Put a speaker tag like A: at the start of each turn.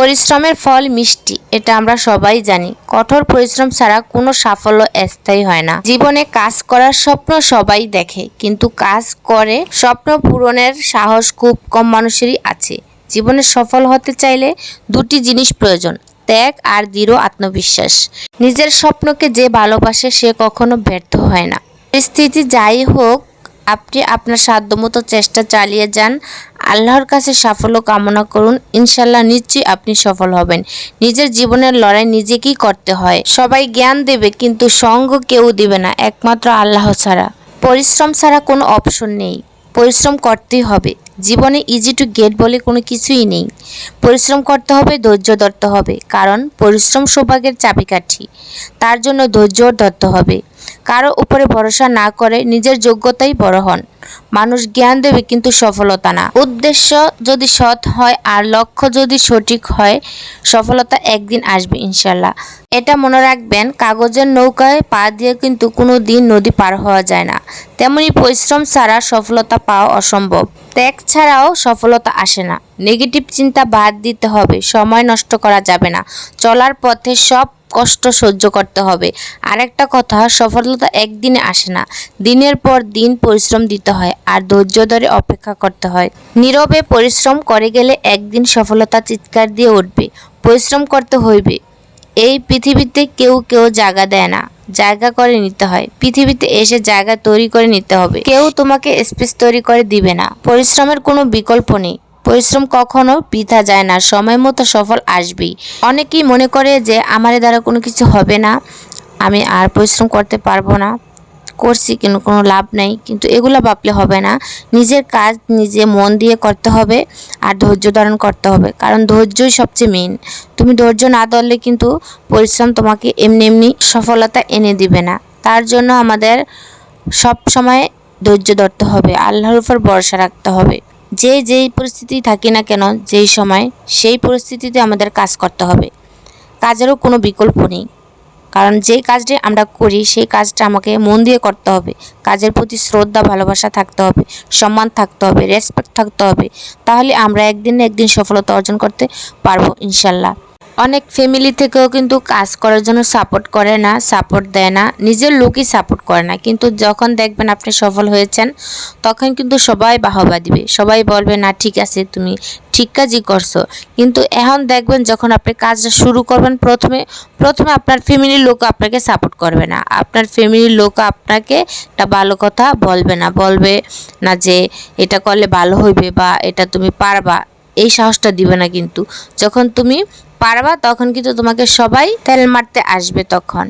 A: পরিশ্রমের ফল মিষ্টি, এটা আমরা সবাই জানি। কঠোর পরিশ্রম ছাড়া কোনো সাফল্য স্থায়ী হয় না। জীবনে কাজ করার স্বপ্ন সবাই দেখে, কিন্তু কাজ করে স্বপ্ন পূরণের সাহস খুব কম মানুষেরই আছে। জীবনে সফল হতে চাইলে দুটি জিনিস প্রয়োজন, ত্যাগ আর দৃঢ় আত্মবিশ্বাস। নিজের স্বপ্নকে যে ভালোবাসে সে কখনো ব্যর্থ হয় না। পরিস্থিতি যাই হোক, আপনি আপনার সাধ্যমতো চেষ্টা চালিয়ে যান আল্লাহর কাছে সাফল্য কামনা করুন। ইনশাল্লাহ নিশ্চয়ই আপনি সফল হবেন। নিজের জীবনের লড়াই নিজেকেই করতে হয়। সবাই জ্ঞান দেবে, কিন্তু সঙ্গ কেউ দিবে না, একমাত্র আল্লাহ ছাড়া। পরিশ্রম ছাড়া কোনো অপশন নেই। পরিশ্রম করতেই হবে। জীবনে ইজি টু গেট বলে কোনো কিছুই নেই। পরিশ্রম করতে হবে, ধৈর্য ধরতে হবে। কারণ পরিশ্রম সৌভাগ্যের চাবিকাঠি। তার জন্য ধৈর্য ধরতে হবে। কারও উপরে ভরসা না করে নিজের যোগ্যতাই বড় হন। মানুষ জ্ঞান দেবে কিন্তু সফলতা না। উদ্দেশ্য যদি সৎ হয় আর লক্ষ্য যদি সঠিক হয়, সফলতা একদিন আসবে ইনশাল্লাহ। এটা মনে রাখবেন, কাগজের নৌকায় পা দিয়ে কিন্তু কোনো দিন নদী পার হওয়া যায় না। তেমনি পরিশ্রম ছাড়া সফলতা পাওয়া অসম্ভব। ত্যাগ ছাড়াও সফলতা আসে না। নেগেটিভ চিন্তা বাদ দিতে হবে। সময় নষ্ট করা যাবে না। চলার পথে সব কষ্ট সহ্য করতে হবে। আরেকটা কথা, সফলতা একদিনে আসে না। দিনের পর দিন পরিশ্রম দিতে হয় আর ধৈর্য ধরে অপেক্ষা করতে হয়। নীরবে পরিশ্রম করে গেলে একদিন সফলতা চিৎকার দিয়ে উঠবে। পরিশ্রম করতে হইবে। এই পৃথিবীতে কেউ কেউ জায়গা দেয় না, জায়গা করে নিতে হয়। পৃথিবীতে এসে জায়গা তৈরি করে নিতে হবে। কেউ তোমাকে স্পেস তৈরি করে দিবে না। পরিশ্রমের কোনো বিকল্প নেই। পরিশ্রম কখনো বৃথা যায় না, সময় মতো সফল আসবেই অনেকেই মনে করে যে আমার দ্বারা কোনো কিছু হবে না, আমি আর পরিশ্রম করতে পারব না, করছি কিন্তু কোনো লাভ নেই, কিন্তু এগুলো ভাবলে হবে না। নিজের কাজ নিজে মন দিয়ে করতে হবে আর ধৈর্য ধারণ করতে হবে, কারণ ধৈর্যই সবচেয়ে মেন তুমি ধৈর্য না ধরলে কিন্তু পরিশ্রম তোমাকে এমনি এমনি সফলতা এনে দিবে না। তার জন্য আমাদের সব সময় ধৈর্য ধরতে হবে, আল্লাহর উপর ভরসা রাখতে হবে। যে যেই পরিস্থিতি থাকি না কেন, যেই সময়, সেই পরিস্থিতিতে আমাদের কাজ করতে হবে। কাজেরও কোনো বিকল্প নেই। কারণ যেই কাজটি আমরা করি, সেই কাজটা আমাকে মন দিয়ে করতে হবে। কাজের প্রতি শ্রদ্ধা, ভালোবাসা থাকতে হবে, সম্মান থাকতে হবে রেসপেক্ট থাকতে হবে। তাহলে আমরা একদিন না একদিন সফলতা অর্জন করতে পারব, ইনশাল্লাহ। অনেক ফ্যামিলি থেকেও কিন্তু কাজ করার জন্য সাপোর্ট করে না সাপোর্ট দেয় না, নিজের লোকই সাপোর্ট করে না। কিন্তু যখন দেখবেন আপনি সফল হয়েছেন, তখন কিন্তু সবাই বাহবা দিবে। সবাই বলবে, না, ঠিক আছে, তুমি ঠিক কাজই করছ। কিন্তু এখন দেখবেন যখন আপনি কাজটা শুরু করবেন, প্রথমে প্রথমে আপনার ফ্যামিলির লোক আপনাকে সাপোর্ট করবে না। আপনার ফ্যামিলির লোক আপনাকে একটা ভালো কথা বলবে না। বলবে না যে, এটা করলে ভালো হইবে বা এটা তুমি পারবা। এই সাহসটা দিবে না কিন্তু। যখন তুমি পারবা তখন কিন্তু তোমাকে সবাই তেল মারতে আসবে তখন।